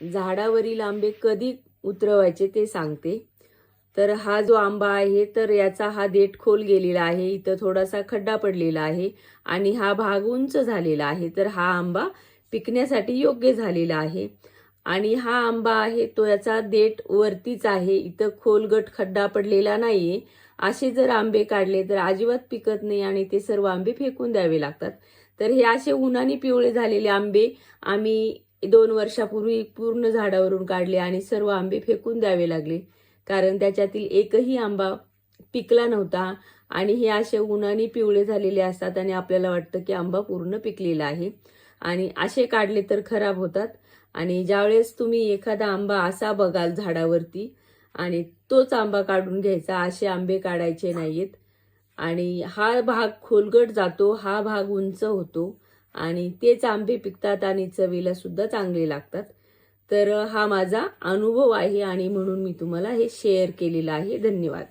झाडावरील आंबे कधी उतरवायचे ते सांगते. तर हा जो आंबा आहे तर याचा हा देठ खोल गेलेला आहे इथं थोडासा खड्डा पडलेला आहे आणि हा भाग उंच झालेला आहे. तर हा आंबा पिकण्यासाठी योग्य झालेला आहे. आणि हा आंबा आहे तो याचा देठ वरतीच आहे. इथं खोलगट खड्डा पडलेला नाहीये. असे जर आंबे काढले तर अजिबात पिकत नाही आणि ते सर्व आंबे फेकून द्यावे लागतात. तर हे असे उन्हाने पिवळे झालेले आंबे आम्ही दोन वर्षापूर्वी पूर्ण झाडावरून काढले आणि सर्व आंबे फेकून द्यावे लागले. कारण त्याच्यातील एकही आंबा पिकला नव्हता आणि हे असे उन्हाने पिवळे झालेले असतात आणि आपल्याला वाटतं की आंबा पूर्ण पिकलेला आहे. आणि असे काढले तर खराब होतात. आणि ज्यावेळेस तुम्ही एखादा आंबा असा बघाल झाडावरती आणि तोच आंबा काढून घ्यायचा असे आंबे काढायचे नाहीत आणि हा भाग खोलगट जातो हा भाग उंच होतो. आणि तेच आंबे पिकतात आणि चवीला सुद्धा चांगले लागतात. तर हा माझा अनुभव आहे आणि म्हणून मी तुम्हाला हे शेअर केलेलं आहे. धन्यवाद.